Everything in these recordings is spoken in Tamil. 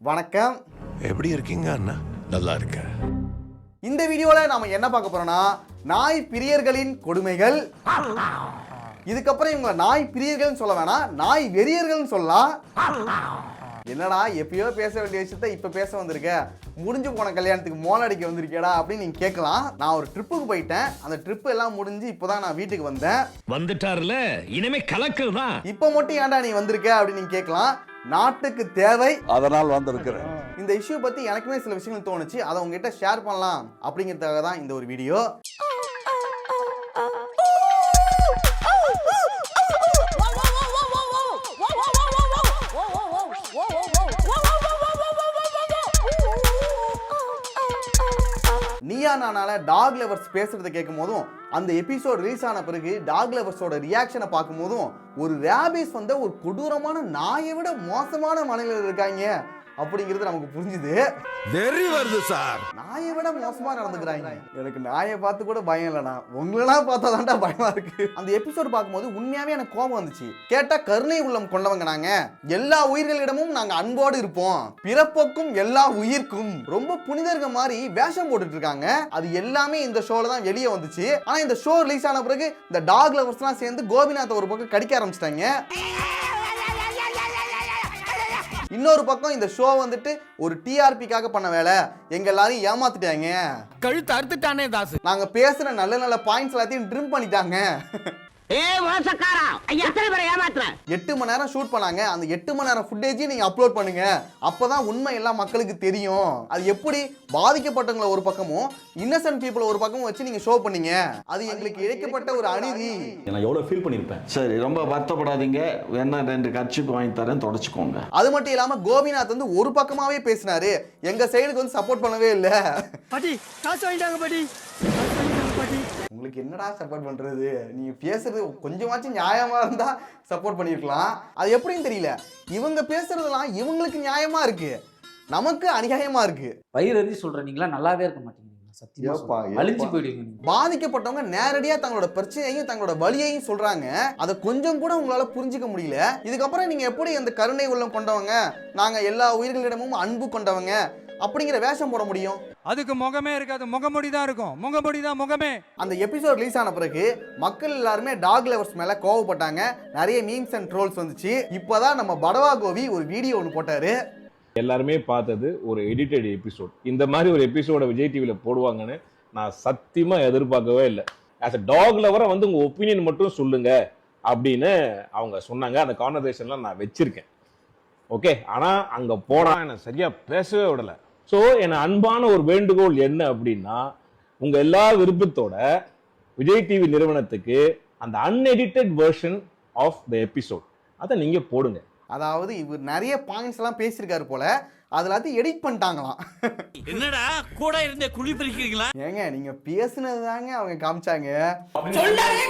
வணக்கம். எப்படி இருக்கீங்க அண்ணா? நல்லா இருக்கேன். இந்த வீடியோவில் நாம என்ன பார்க்க போறோம்னா நாய் பிரியர்களின் கொடுமைகள். இதுக்கப்புறம் இவங்க நாய் பிரியர்கள்னு சொல்ல வேணாம் நாய் வெறியர்கள்னு சொல்லலாம். என்னடா எப்பயோ பேச வேண்டிய விஷயத்த இப்ப பேச வந்திருக்க? முடிஞ்சு போன கல்யாணத்துக்கு மோளடிக்க வந்திருக்கேடா அப்படின்னு நீங்க கேட்கலாம். நான் ஒரு ட்ரிப்புக்கு போயிட்டேன். அந்த ட்ரிப் எல்லாம் முடிஞ்சு இப்போதான் நான் வீட்டுக்கு வந்தேன். வந்துட்டாருல இனிமே கலக்கல் தான். இப்போ மட்டும் ஏன்டா நீ வந்திருக்க அப்படின்னு நீங்க கேட்கலாம். நாட்டுக்கு தேவை. அதனால் வந்திருக்கிறேன். இந்த இஷ்யூ பத்தி எனக்குமே சில விஷயங்கள் தோணுச்சு. அதை உங்ககிட்ட ஷேர் பண்ணலாம் அப்படிங்கிறதுக்காக தான் இந்த ஒரு வீடியோ நீயா நானால டாக் லெவர்ஸ் பேசுறதை கேட்கும் போதும் அந்த எபிசோட் ரிலீஸ் ஆன பிறகு டாக் லெவர்ஸோட ரியாக்ஷனை பார்க்கும் போதும் ஒரு ரேபிஸ் வந்த ஒரு கொடூரமான நாயை விட மோசமான மனநிலையில் இருக்காங்க. அப்படிங்கிறது நமக்கு புரிஞ்சுது. வெறி வருது சார். நாயை விட மோசமா நடந்துக்கிறாங்க. எனக்கு நாயை பார்த்து கூட பயம் இல்லைண்ணா உங்களெல்லாம் பார்த்தா தான்டா பயமா இருக்கு. அந்த எபிசோட் பார்க்கும்போது உண்மையாவே எனக்கு கோபம் வந்துச்சு. கேட்டா கருணை உள்ளம் கொண்டவங்க நாங்க. எல்லா உயிர்களிடமும் நாங்க அன்போடு இருப்போம். பிறப்புக்கும் எல்லா உயிர்க்கும். ரொம்ப புனிதர்கள் மாதிரி வேஷம் போட்டுட்டு இருக்காங்க அது எல்லாமே இந்த ஷோல தான் வெளியே வந்துச்சு. ஆனா இந்த ஷோ ரிலீஸ் ஆன பிறகு இந்த டாக் லவர்ஸ்லாம் சேர்ந்து கோபிநாத் ஒரு பக்கம் கடிக்க ஆரம்பிச்சிட்டாங்க. இன்னொரு பக்கம் இந்த ஷோ வந்துட்டு ஒரு டிஆர்பிக்காக பண்ண வேலை. எங்க எல்லாரையும் ஏமாத்திட்டாங்க. கழுத்து அறுத்துட்டானே தாசு. நாங்க பேசுற நல்ல நல்ல பாயிண்ட்ஸ் எல்லாத்தையும் ட்ரிம் பண்ணிட்டாங்க. ஏ மோசக்காரா? ஐயா எத்தனை பேரை ஏமாத்துறேன் எட்டு மணி நேரம் ஷூட் பண்ணாங்க. அந்த எட்டு மணி நேரம் ஃபுட்டேஜையும் நீங்க அப்லோட் பண்ணுங்க. அப்பதான் உண்மை எல்லாம் மக்களுக்கு தெரியும். அது எப்படி? பாதிக்கப்பட்டவங்களை ஒரு பக்கமும் இன்னசென்ட் பீப்புள் ஒரு பக்கமும் வச்சு நீங்க ஷோ பண்ணீங்க. அது எங்களுக்கு இழைக்கப்பட்ட ஒரு அநீதி. நான் எவ்வளோ ஃபீல் பண்ணியிருப்பேன். சரி ரொம்ப வருத்தப்படாதீங்க. வேணா ரெண்டு கட்சிக்கு வாங்கி தரேன் தொடச்சிக்கோங்க. அது மட்டும் இல்லாம கோபிநாத் வந்து ஒரு பக்கமாவே பேசினாரு. எங்க சைடுக்கு வந்து சப்போர்ட் பண்ணவே இல்ல. பாட்டி காசு வாங்கிட்டாங்க பாட்டி காசு வாங்கிட்டாங்க பாட்டி உங்களுக்கு என்னடா சப்போர்ட் பண்றது? நீங்க பேசுறது கொஞ்சமாச்சும் நியாயமா இருந்தா சப்போர்ட் பண்ணிருக்கலாம். அது எப்படின்னு தெரியல. இவங்க பேசுறதெல்லாம் இவங்களுக்கு நியாயமா இருக்கு. நமக்கு அநியாயமா இருக்கு. வயிறு நீங்களா நல்லாவே இருக்க மாட்டீங்க. பாதிக்கப்பட்டவங்க நேரடியா தங்களோட பிரச்சனையையும் தங்களோட வலியையும் சொல்றாங்க. அதை கொஞ்சம் கூட உங்களால புரிஞ்சுக்க முடியல. இதுக்கப்புறம் நீங்க எப்படி அந்த கருணை உள்ளம் கொண்டவங்க நாங்க எல்லா உயிர்களிடமும் அன்பு கொண்டவங்க அப்படிங்கிற வேஷம் போட முடியும். அதுக்கு முகமே இருக்காது. முகமுடி தான் இருக்கும். முகமுடி தான் முகமே. அந்த எபிசோட் ரிலீஸ் ஆன பிறகு மக்கள் எல்லாருமே டாக் லவர்ஸ் மேல கோவப்பட்டாங்க. நிறைய மீம்ஸ் அண்ட் ட்ரோல்ஸ் வந்துச்சு. இப்போதான் நம்ம படவா கோவி ஒரு வீடியோ ஒன்று போட்டாரு. எல்லாருமே பார்த்தது ஒரு எடிட்டட் எபிசோட் இந்த மாதிரி ஒரு எபிசோட விஜய் டிவியில் போடுவாங்கன்னு நான் சத்தியமா எதிர்பார்க்கவே இல்லை. ஆஸ் அ டாக் லவரை வந்து உங்க ஒப்பீனியன் மட்டும் சொல்லுங்க அப்படின்னு அவங்க சொன்னாங்க. அந்த கான்வர்சேஷன்லாம் நான் வச்சிருக்கேன். ஓகே ஆனா அங்க போனா என்னை சரியா பேசவே விடல. ஸோ என் அன்பான ஒரு வேண்டுகோள் என்ன அப்படின்னா உங்க எல்லா விருப்பத்தோட விஜய் டிவி நிறுவனத்துக்கு அந்த unedited version of the episode அதை நீங்க போடுங்க. அதாவது இவர் நிறைய பாயிண்ட்ஸ் எல்லாம் பேசியிருக்காரு போல அது எல்லாத்தையும் எடிட் பண்ணிட்டாங்களாம். என்னடா கூட இருந்தே குழி பறிக்கிறீங்களா? ஏங்க நீங்க பேசுனது தாங்க அவங்க காமிச்சாங்க. சொல்லவே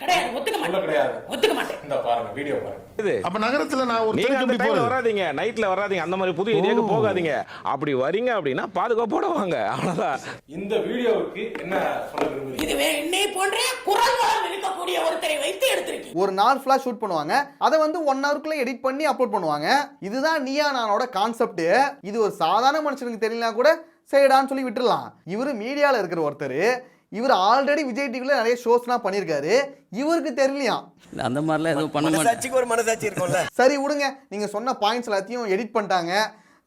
கிடையாது ஒத்துக்க மாட்டேன். ஒத்துக்க மாட்டேன். அப்ப நகரத்துல நான் ஒரு நீங்க தெருக்கு அந்த டைம்ல வராதீங்க. நைட்ல வராதீங்க. அந்த மாதிரி புது ஏரியாவுக்கு போகாதீங்க. அப்படி வரீங்க அப்படின்னா பாதுகாப்போட வாங்க. அவ்வளவுதான். இந்த வீடியோவுக்கு என்ன சொல்ல விரும்புறீங்க? இதுவே என்னை போன்ற குரல் வளம் இருக்கக்கூடிய ஒருத்தரை வைத்து எடுத்திருக்கீங்க. ஒரு நாள் ஃபுல்லாக ஷூட் பண்ணுவாங்க. அதை வந்து ஒன் ஹவருக்குள்ள எடிட் பண்ணி அப்லோட் பண்ணுவாங்க. இதுதான் நீயா நானோட கான்செப்ட் இது ஒரு சாதாரண மனுஷனுக்கு தெரியலனா கூட சரிடான்னு சொல்லி விட்டுறலாம். இவர் மீடியாவில் இருக்கிற ஒருத்தர் இவர் ஆல்ரெடி விஜய் டிவியில் நிறைய ஷோஸ்லாம் பண்ணியிருக்காரு. இவருக்கு தெரியலையாம் அந்த மாதிரிலாம் எதுவும் பண்ண மாட்டேன் ஒரு மனசாட்சி இருக்கும்ல. சரி விடுங்க. நீங்கள் சொன்ன பாயிண்ட்ஸ் எல்லாத்தையும் எடிட் பண்ணிட்டாங்க.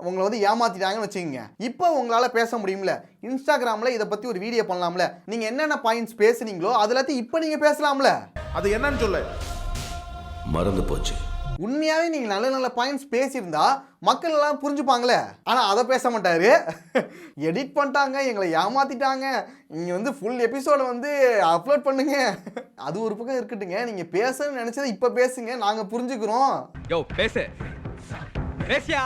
உங்களை வந்து ஏமாத்திட்டாங்கன்னு வச்சுக்கோங்க. இப்போ உங்களால் பேச முடியும்ல. இன்ஸ்டாகிராமில் இதை பற்றி ஒரு வீடியோ பண்ணலாம்ல. நீங்கள் என்னென்ன பாயிண்ட்ஸ் பேசுனீங்களோ அது எல்லாத்தையும் இப்போ நீங்கள் பேசலாம்ல. அது என்னன்னு சொல்லு. மறந்து போச்சு. உண்மையாவே நீங்க நல்ல நல்ல பாயிண்ட்ஸ் பேசியிருந்தா மக்கள் எல்லாம் புரிஞ்சுப்பாங்களே. ஆனா அதை பேச மாட்டாரு. எடிட் பண்ணிட்டாங்க எங்களை ஏமாத்திட்டாங்க. நீங்க வந்து ஃபுல் எபிசோட வந்து அப்லோட் பண்ணுங்க. அது ஒரு பக்கம் இருக்கட்டுங்க. நீங்க பேசணும்னு நினைச்சதை இப்ப பேசுங்க. நாங்க புரிஞ்சுக்கிறோம். யோ பேசு. பேசியா?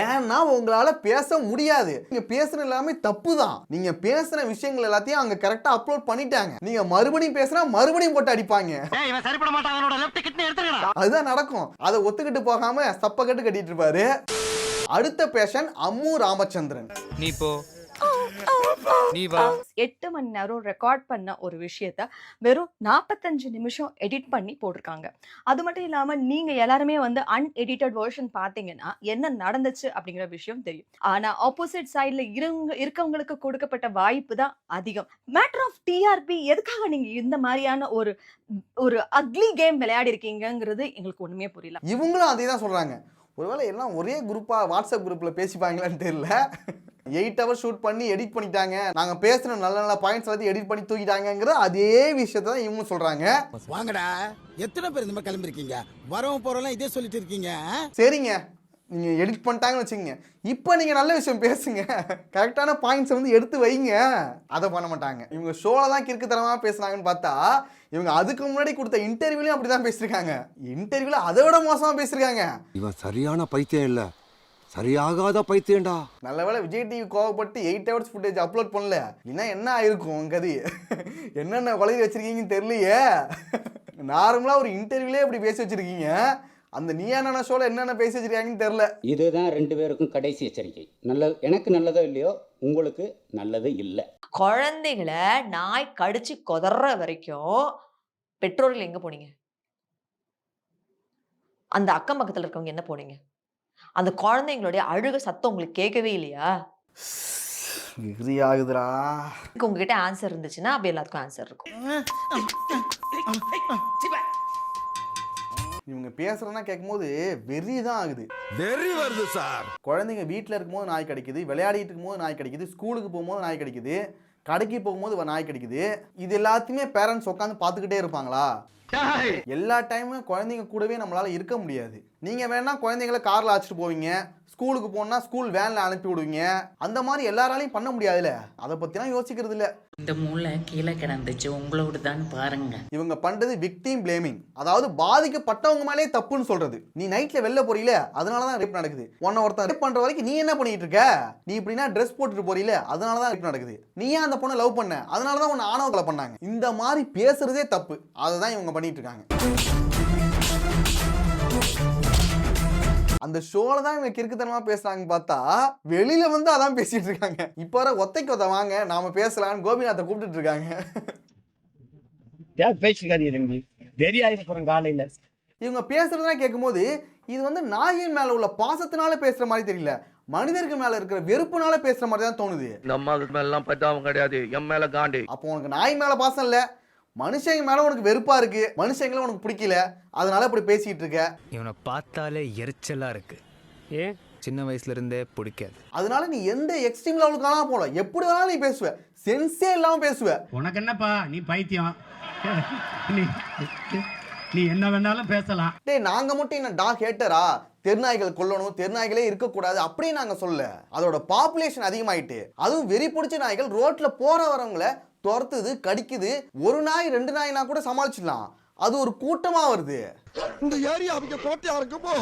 ஏன்னா உங்களால பேச முடியாது. நீங்க பேசுறது எல்லாமே தப்பு தான் நீங்க பேசுன விஷயங்கள் எல்லாத்தையும் அங்க கரெக்டா அப்லோட் பண்ணிட்டாங்க. நீங்க மறுபடியும் பேசுனா மறுபடியும் போட்டு அடிப்பாங்க. இவன் சரிப்பட மாட்டான். அவனோட லெஃப்ட் கிட்னி எடுத்துக்கடா அதுதான் நடக்கும். அதை ஒத்துக்கிட்டு போகாம சப்ப கட்டு கட்டிட்டு இருப்பாரு. அடுத்த பேஷன் அம்மு ராமச்சந்திரன். நீ இப்போ நீ வா. எட்டு மணி நேரம் ரெக்கார்ட் பண்ண ஒரு விஷயத்த வெறும் நாற்பத்தஞ்சு நிமிஷம் எடிட் பண்ணி போட்டிருக்காங்க. அது மட்டும் இல்லாம நீங்க எல்லாருமே வந்து அன்எடிட்டட் வெர்ஷன் பாத்தீங்கன்னா என்ன நடந்துச்சு அப்படிங்கிற விஷயம் தெரியும். ஆனா ஆப்போசிட் சைட்ல இருங்க இருக்கவங்களுக்கு கொடுக்கப்பட்ட வாய்ப்பு தான் அதிகம். மேட்டர் ஆஃப் டிஆர்பி எதுக்காக நீங்க இந்த மாதிரியான ஒரு ஒரு அக்லி கேம் விளையாடி இருக்கீங்கங்கிறது எங்களுக்கு ஒண்ணுமே புரியல. இவங்களும் அதே தான் சொல்கிறாங்க ஒருவேளை எல்லாம் ஒரே குரூப்பாக வாட்ஸ்அப் குரூப்பில் பேசிப்பாங்களான்னு தெரியல. எயிட் ஹவர் ஷூட் பண்ணி எடிட் பண்ணிட்டாங்க. நாங்கள் பேசுகிற நல்ல நல்ல பாயிண்ட்ஸ் எல்லாத்தையும் எடிட் பண்ணி தூக்கிட்டாங்கங்கிற அதே விஷயத்தை தான் இவங்க சொல்கிறாங்க வாங்கடா. எத்தனை பேர் இந்த மாதிரி கிளம்பிருக்கீங்க வரவன் போறவங்க இதே சொல்லிட்டு இருக்கீங்க சரிங்க. நீங்கள் எடிட் பண்ணிட்டாங்கன்னு வச்சுக்கோங்க. இப்போ நீங்கள் நல்ல விஷயம் பேசுங்க. கரெக்டான பாயிண்ட்ஸை வந்து எடுத்து வைங்க. அதை பண்ண மாட்டாங்க. இவங்க ஷோவில் தான் கிறுக்குத்தனமாக பேசுனாங்கன்னு பார்த்தா இவங்க அதுக்கு முன்னாடி கொடுத்த இன்டர்வியூலையும் அப்படி தான் பேசியிருக்காங்க. இன்டர்வியூவில் அதை விட மோசமாக பேசியிருக்காங்க. இவன் சரியான பைத்தியம் இல்ல. சரியாகாத பைத்தியம்டா. நல்ல வேளை விஜய் டிவி கோவப்பட்டு எயிட் ஹவர்ஸ் ஃபுட்டேஜ் அப்லோட் பண்ணல. இல்லைன்னா என்ன ஆயிருக்கும் உங்க கதி? என்னென்ன குழந்தை வச்சிருக்கீங்கன்னு தெரியலையே. நார்மலாக ஒரு இன்டர்வியூலே இப்படி பேசி வச்சிருக்கீங்க. அந்த நீயா நானா ஷோவில் என்னென்ன பேசி வச்சிருக்காங்கன்னு தெரில இதுதான் ரெண்டு பேருக்கும் கடைசி எச்சரிக்கை. நல்ல எனக்கு நல்லதோ இல்லையோ உங்களுக்கு நல்லது இல்லை. குழந்தைகளை நாய் கடிச்சு கொதற வரைக்கும் பெற்றோர்கள் எங்க போனீங்க? அந்த அக்கம் பக்கத்துல இருக்கவங்க என்ன போனீங்க? அந்த குழந்தைங்களுடைய அழுக சத்தம் உங்களுக்கு கேட்கவே இல்லையா? விகிரி ஆகுதுடா உங்ககிட்ட ஆன்சர் இருந்துச்சுன்னா அப்படி எல்லாத்துக்கும் ஆன்சர் இருக்கும். இவங்க பேசுறதுனா கேட்கும்போது வெறி தான் ஆகுது. வெறி வருது சார். குழந்தைங்க வீட்டில் இருக்கும்போது நாய் கிடைக்குது விளையாடிட்டு இருக்கும்போது நாய் கிடைக்குது ஸ்கூலுக்கு போகும்போது நாய் கிடைக்குது கடைக்கு போகும்போது நாய் கிடைக்குது. இது எல்லாத்தையுமே பேரண்ட்ஸ் உட்காந்து பார்த்துக்கிட்டே இருப்பாங்களா? எல்லா டைமும் குழந்தைங்க கூடவே நம்மளால இருக்க முடியாது. நீங்க வேணா குழந்தைங்கள கார்ல அழைச்சிட்டு போவீங்க. ஸ்கூலுக்கு போனா ஸ்கூல் வேன்ல அனுப்பி விடுவீங்க. அந்த மாதிரி எல்லாராலையும் பண்ண முடியாதுல்ல. அதை பத்திலாம் யோசிக்கிறது இல்ல. இந்த மூளை கீழே கிடந்துச்சு. உங்களோட தான் பாருங்க. இவங்க பண்றது விக்டிம் பிளேமிங் அதாவது பாதிக்கப்பட்டவங்க மேலே தப்புன்னு சொல்றது. நீ நைட்ல வெளில போறீல அதனால தான் ரேப் நடக்குது. உன்னை ஒருத்தன் ரேப் பண்ற வரைக்கும் நீ என்ன பண்ணிட்டு இருக்க? நீ இப்படின்னா ட்ரெஸ் போட்டுட்டு போறீல அதனால தான் ரேப் நடக்குது. நீ ஏன் அந்த பொண்ணை லவ் பண்ண? அதனால தான் உன்னை ஆணவ கொலை பண்ணாங்க. இந்த மாதிரி பேசுறதே தப்பு. அதை தான் இவங்க பண்ணிட்டு இருக்காங்க அந்த ஷோல தான் இவங்க கிறுக்குத்தனமா பேசுறாங்க பார்த்தா வெளியில வந்து அதான் பேசிட்டு இருக்காங்க இப்போ வர ஒத்தைக்கு ஒத்த வாங்க நாம பேசலாம்னு கோபிநாத்தை கூப்பிட்டுட்டு இருக்காங்க பேசிக்காதீங்க காலையில. இவங்க பேசுறதெல்லாம் கேட்கும்போது இது வந்து நாயின் மேல உள்ள பாசத்தினால பேசுற மாதிரி தெரியல. மனிதர்கள் மேல இருக்கிற வெறுப்புனால பேசுற மாதிரி தான் தோணுது. அம்மாவுக்கு மேலாம் பத்தாவும் கிடையாது. என் மேல காண்டி. அப்போ உனக்கு நாய் மேல பாசம் இல்ல. மனுஷங்க மேல உனக்கு வெறுப்பா இருக்கு. மனுஷங்களை உனக்கு பிடிக்கல. அதனால இப்படி பேசிட்டு இருக்க. இவனை பார்த்தாலே எரிச்சலா இருக்கு. ஏன் சின்ன வயசுல இருந்தே பிடிக்காது. அதனால நீ எந்த எக்ஸ்ட்ரீம் லெவலுக்கான போல எப்படி வேணாலும் நீ பேசுவ. சென்ஸே இல்லாம பேசுவ. உனக்கு என்னப்பா? நீ பைத்தியம். நீ நீ என்ன வேணாலும் பேசலாம். டேய் நாங்க மட்டும் என்ன டாக் ஹேட்டரா தெருநாய்கள் கொல்லணும் தெருநாய்களே இருக்கக்கூடாது அப்படியே நாங்க சொல்ல அதோட பாப்புலேஷன் அதிகமாயிட்டு அதுவும் வெறி பிடிச்ச நாய்கள் ரோட்ல போற வரவங்கள துரத்துது கடிக்குது. ஒரு நாய் ரெண்டு நாய்னா கூட சமாளிச்சிடலாம். அது ஒரு கூட்டமா வருது. இந்த ஏரியா அவங்க கோட்டையா இருக்குமோ?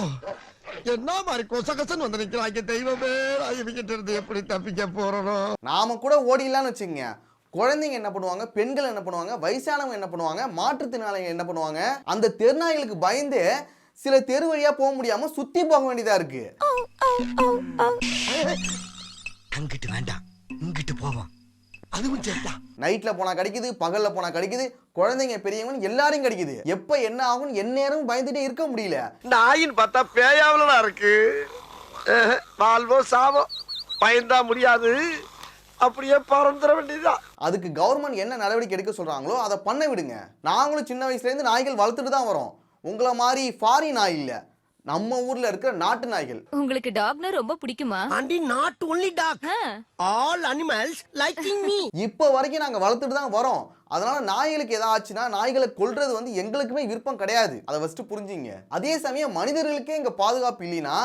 என்ன மாதிரி கொசகசன்னு வந்து நிக்கிறாங்க? தெய்வமே இவங்கிட்ட இருந்து எப்படி தப்பிக்க போறனோ நாம கூட ஓடிடலாம்னு வச்சுங்க குழந்தைங்க என்ன பண்ணுவாங்க? பெண்கள் என்ன பண்ணுவாங்க? வயசானவங்க என்ன பண்ணுவாங்க? மாற்றுத்திறனாளிகள் என்ன பண்ணுவாங்க? அந்த தெருநாய்களுக்கு பயந்து சில தெரு வழியா போக முடியாம சுத்தி போக வேண்டியதா இருக்கு. அங்கிட்டு வேண்டாம். இங்கிட்டு போவோம். அதுவும் சரிதான். நைட்ல போனா கிடைக்குது பகல்ல போனா கிடைக்குது குழந்தைங்க பெரியவங்க எல்லாரையும் கிடைக்குது. எப்ப என்ன ஆகும் எந்நேரம் பயந்துட்டே இருக்க முடியல. நாயின்னு பார்த்தா பேயாவலா இருக்கு. வாழ்வோ சாவோ பயந்தா முடியாது. அப்படியே பறந்துட வேண்டியதுதான். அதுக்கு கவர்மெண்ட் என்ன நடவடிக்கை எடுக்க சொல்றாங்களோ அதை பண்ண விடுங்க. நாங்களும் சின்ன வயசுல இருந்து நாய்கள் வளர்த்துட்டு தான் வரோம். உங்களை மாதிரி ஃபாரின் நாய் இல்ல. நம்ம ஊர்ல இருக்கிற நாட்டு நாய்கள். உங்களுக்கு டாக்னா ரொம்ப பிடிக்குமா? Aunty not only dog all animals liking me இப்போ வரைக்கும் நாங்க வளர்த்துட்டு தான் வரோம். அதனால நாய்களுக்கு ஏதாவது ஆச்சுன்னா நாய்களை கொல்றது வந்து எங்களுக்குமே விருப்பம் கிடையாது. அதை ஃபர்ஸ்ட் புரிஞ்சுங்க. அதே சமயம் மனிதர்களுக்கே இங்க பாதுகாப்பு இல்லைன்னா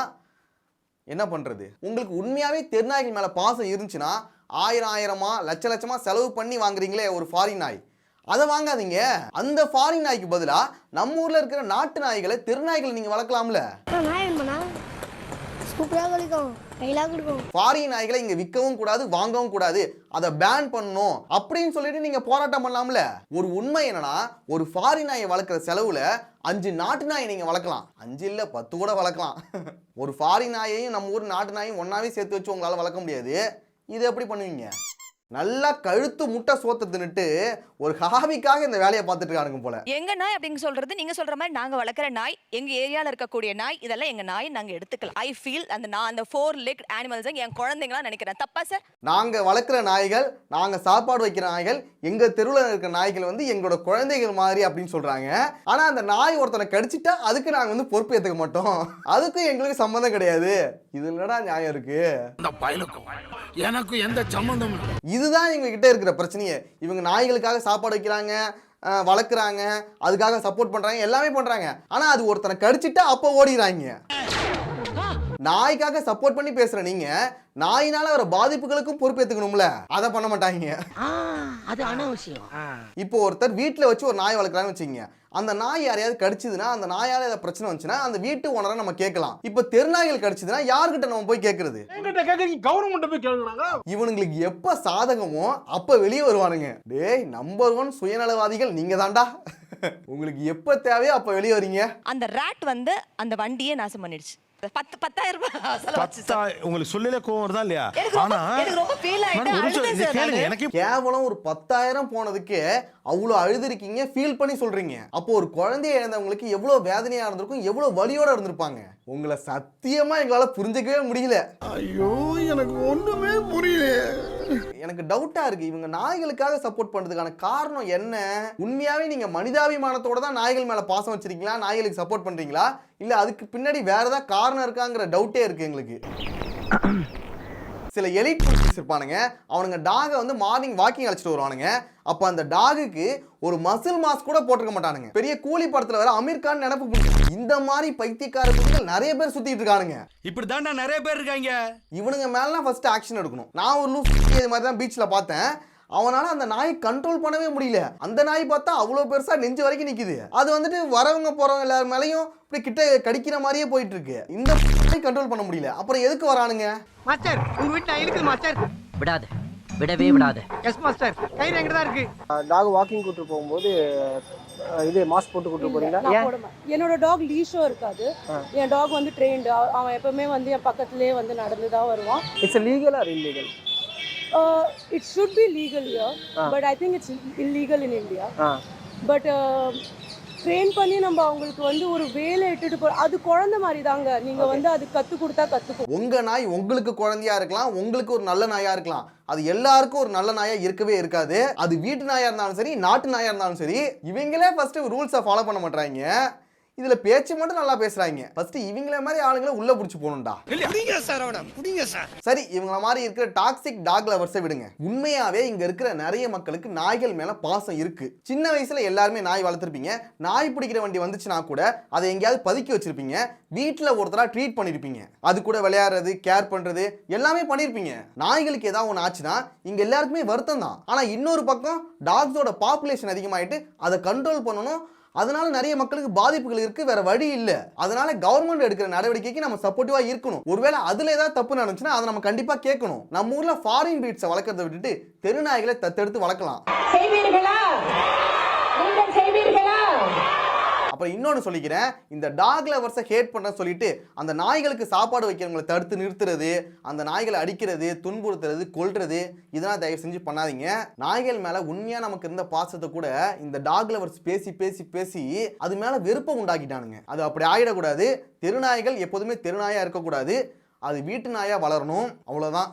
என்ன பண்றது? உங்களுக்கு உண்மையாவே தெருநாய்கள் மேல பாசம் இருந்துச்சுன்னா ஆயிரம் ஆயிரமா லட்ச லட்சமா செலவு பண்ணி வாங்குறீங்களே ஒரு ஃபாரின் நாய். அதை வாங்காதீங்க. அந்த ஃபாரின் நாய்க்கு பதிலா நம்ம ஊர்ல இருக்கிற நாட்டு நாய்களை தெருநாய்களை நீங்க வளர்க்கலாம்ல? ஃபாரின் நாய்களை இங்க விற்கவும் கூடாது வாங்கவும் கூடாது. அதை பேன் பண்ணணும் அப்படின்னு சொல்லிட்டு நீங்க போராட்டம் பண்ணலாம்ல? ஒரு உண்மை என்னன்னா ஒரு ஃபாரின் நாயை வளர்க்குற செலவுல அஞ்சு நாட்டு நாயை நீங்க வளர்க்கலாம். அஞ்சு இல்ல பத்து கூட வளர்க்கலாம். ஒரு ஃபாரின் நாயையும் நம்ம ஊர் நாட்டு நாயையும் ஒன்னாவே சேர்த்து வச்சு உங்களால வளர்க்க முடியாது. இது எப்படி பண்ணுவீங்க? நல்லா கழுத்து முட்டை சோத்தை தின்னுட்டு ஒரு ஹாபிக்காக இந்த வேலையை பார்த்துட்டு இருக்கானுங்க போல. எங்க நாய் அப்படின்னு சொல்றது நீங்க சொல்ற மாதிரி நாங்க வளர்க்குற நாய் எங்க ஏரியால இருக்கக்கூடிய நாய் இதெல்லாம் எங்க நாய் நாங்க எடுத்துக்கலாம். ஐ ஃபீல் அந்த நான் அந்த ஃபோர் லெக் அனிமல்ஸ் என் குழந்தைங்களா நினைக்கிறேன். தப்பா சார் நாங்க வளர்க்குற நாய்கள் நாங்க சாப்பாடு வைக்கிற நாய்கள் எங்க தெருவில் இருக்கிற நாய்கள் வந்து எங்களோட குழந்தைகள் மாதிரி அப்படின்னு சொல்றாங்க. ஆனா அந்த நாய் ஒருத்தனை கடிச்சிட்டா அதுக்கு நாங்க வந்து பொறுப்பு ஏத்துக்க மாட்டோம். அதுக்கும் எங்களுக்கு சம்மந்தம் கிடையாது. இது என்னடா நியாயம் இருக்கு? எனக்கு எந்த சம்பந்தம் இதுதான் எங்க இருக்கிற பிரச்சனையே. இவங்க நாய்களுக்காக சாப்பாடு வைக்கிறாங்க வளர்க்குறாங்க அதுக்காக சப்போர்ட் பண்ணுறாங்க எல்லாமே பண்ணுறாங்க ஆனால் அது ஒருத்தனை கடிச்சிட்டா அப்போ ஓடிடுறாங்க. நாய்க்காக சப்போர்ட் பண்ணி பேசுற நீங்க நாயினால வர பாதிப்புகளுக்கும் பொறுப்பேத்துக்கணும்ல? அதை பண்ண மாட்டாங்க. அது அனாவசியம். இப்போ ஒருத்தர் வீட்டில் வச்சு ஒரு நாய் வளர்க்குறான்னு வச்சுக்கோங்க. அந்த நாய் யாரையாவது கடிச்சதுன்னா அந்த நாயால ஏதாவது பிரச்சனை வந்துச்சுன்னா அந்த வீட்டு ஓனரை நம்ம கேட்கலாம். இப்போ தெருநாய்கள் கடிச்சதுன்னா யார்கிட்ட நம்ம போய் கேட்கறது? கவர்மெண்ட் போய் இவனுங்களுக்கு எப்ப சாதகமோ அப்ப வெளியே வருவானுங்க. டேய் நம்பர் ஒன் சுயநலவாதிகள் நீங்க தான்டா உங்களுக்கு எப்ப தேவையோ அப்ப வெளியே வரீங்க. அந்த ராட் வந்து அந்த வண்டியே நாசம் பண்ணிடுச்சு. பத்து பத்தாயிரம் ரூபாய். உங்களுக்கு சொல்லல கோவம் வருதா இல்லையா. எனக்கு கேவலம் ஒரு பத்தாயிரம் போனதுக்கு அவ்வளோ அழுதுருக்கீங்க ஃபீல் பண்ணி சொல்றீங்க அப்போ ஒரு குழந்தைய இழந்தவங்களுக்கு எவ்வளோ வேதனையா இருந்திருக்கும் எவ்வளோ வலியோட இருந்திருப்பாங்க உங்களை சத்தியமா எங்களால புரிஞ்சுக்கவே முடியல. ஐயோ எனக்கு ஒண்ணுமே புரியல. எனக்கு டவுட்டா இருக்கு. இவங்க நாய்களுக்காக சப்போர்ட் பண்றதுக்கான காரணம் என்ன? உண்மையாவே நீங்க மனிதாபிமானத்தோட தான் நாய்கள் மேல பாசம் வச்சிருக்கீங்களா? நாய்களுக்கு சப்போர்ட் பண்றீங்களா? இல்ல அதுக்கு பின்னாடி வேற ஏதாவது காரணம் இருக்காங்கிற டவுட்டே இருக்கு எங்களுக்கு. சில எலிட் இருப்பானுங்க. அவனுங்க டாகை வந்து மார்னிங் வாக்கிங் அழைச்சிட்டு வருவானுங்க. அப்போ அந்த டாகுக்கு ஒரு மசில் மாஸ்க் கூட போட்டிருக்க மாட்டானுங்க. பெரிய கூலி படத்துல வேற அமீர் கான் நினப்பு. இந்த மாதிரி பைத்தியக்கார குட்டிகள் நிறைய பேர் சுத்திட்டு இருக்கானுங்க. இப்படி தாண்டா நிறைய பேர் இருக்காங்க. இவனுங்க மேலாம் ஃபர்ஸ்ட் ஆக்ஷன் எடுக்கணும். நான் ஒரு லூஸ் இது மாதிரி தான் பீச்சில் பார்த்தேன். அவனால அந்த நாயை கண்ட்ரோல் பண்ணவே முடியல. அந்த நாய் பார்த்தா அவ்வளோ பெருசா நெஞ்சு வரைக்கும் நிக்குது. அது வந்துட்டு வரவங்க போறவங்க எல்லார் மேலேயும் இப்படி கிட்ட கடிக்கிற மாதிரியே போயிட்டு இருக்கு இந்த நாய் கண்ட்ரோல் பண்ண முடியல. அப்புறம் எதுக்கு வரானுங்க? மாஸ்டர் உங்க வீட்டுல இருக்குது மாஸ்டர் விடாத. விடவே விடாத. எஸ் மாஸ்டர் கயிறு எங்கிட்ட தான் இருக்கு டாக் வாக்கிங் கூட்டு போகும்போது இது மாஸ்க் போட்டு கூட்டு போறீங்களா. என்னோட டாக் லீஷோ இருக்காது. என் டாக் வந்து ட்ரெயின்டு அவன் எப்பவுமே வந்து என் பக்கத்துலயே வந்து நடந்து தான் வருவான். It's legal or illegal it should be legal yeah but I think it's illegal in India but train பண்ணி நம்ம அவங்களுக்கு வந்து ஒரு வேலை இட்டுட்டு போ அது குழந்தை மாதிரி தாங்க நீங்க வந்து அது கத்து கொடுத்தா கத்துக்கும் உங்க நாய் உங்களுக்கு குழந்தையா இருக்கலாம் உங்களுக்கு ஒரு நல்ல நாயா இருக்கலாம். அது எல்லாருக்கும் ஒரு நல்ல நாயா இருக்கவே இருக்காது. அது வீட்டு நாயா இருந்தாலும் சரி நாட்டு நாயா இருந்தாலும் சரி இவங்களே ஃபர்ஸ்ட் ரூல்ஸை ஃபாலோ பண்ண மாட்டாங்க இதுல பேச்சு மட்டும் நல்லா பேசுறாங்க. ஃபர்ஸ்ட் இவங்கள மாதிரி ஆளுங்களை உள்ள புடிச்சு போகணும்டா. சார் அவன. புடிங்க சார். சரி இவங்கள மாதிரி இருக்கிற டாக்ஸிக் டாக் லவர்ஸை விடுங்க. உண்மையாவே இங்க இருக்கிற நிறைய மக்களுக்கு நாய்கள் மேல பாசம் இருக்கு. சின்ன வயசுல எல்லாருமே நாய் வளர்த்துருப்பீங்க. நாய் பிடிக்கிற வண்டி வந்துச்சுன்னா கூட அதை எங்கேயாவது பதுக்கி வச்சிருப்பீங்க. வீட்டில் ஒருத்தரா ட்ரீட் பண்ணிருப்பீங்க. அது கூட விளையாடுறது கேர் பண்றது எல்லாமே பண்ணிருப்பீங்க. நாய்களுக்கு ஏதாவது ஒன்று ஆச்சுன்னா இங்க எல்லாருக்குமே வருத்தம் தான். ஆனா இன்னொரு பக்கம் டாக்ஸோட பாப்புலேஷன் அதிகமாயிட்டு அதை கண்ட்ரோல் பண்ணணும் அதனால நிறைய மக்களுக்கு பாதிப்புகள் இருக்கு வேற வழி இல்ல. அதனால கவர்மெண்ட் எடுக்கிற நடவடிக்கைக்கு நம்ம சப்போர்ட்டிவா இருக்கணும். ஒருவேளை அதுல ஏதாவது தப்பு நடந்துச்சுன்னா அதை நம்ம கண்டிப்பா கேட்கணும். நம்ம ஊர்ல ஃபாரின் பீட்ஸை வளர்க்கறத விட்டுட்டு தெருநாய்களை தத்தெடுத்து வளர்க்கலாம். செய்வீர்களா? அப்புறம் இன்னொன்று சொல்லிக்கிறேன். இந்த டாக் லவர்ஸை ஹேட் பண்ண சொல்லிட்டு அந்த நாய்களுக்கு சாப்பாடு வைக்கிறவங்களை தடுத்து நிறுத்துறது அந்த நாய்களை அடிக்கிறது துன்புறுத்துறது கொல்றது இதெல்லாம் தயவு செஞ்சு பண்ணாதீங்க. நாய்கள் மேல உண்மையா நமக்கு இருந்த பாசத்தை கூட இந்த டாக் லவர்ஸ் பேசி பேசி பேசி அது மேல வெறுப்பை உண்டாக்கிட்டானுங்க. அது அப்படி ஆகிடக்கூடாது தெருநாய்கள் எப்போதுமே தெருநாயா இருக்கக்கூடாது. அது வீட்டு நாயா வளரணும். அவ்வளோதான்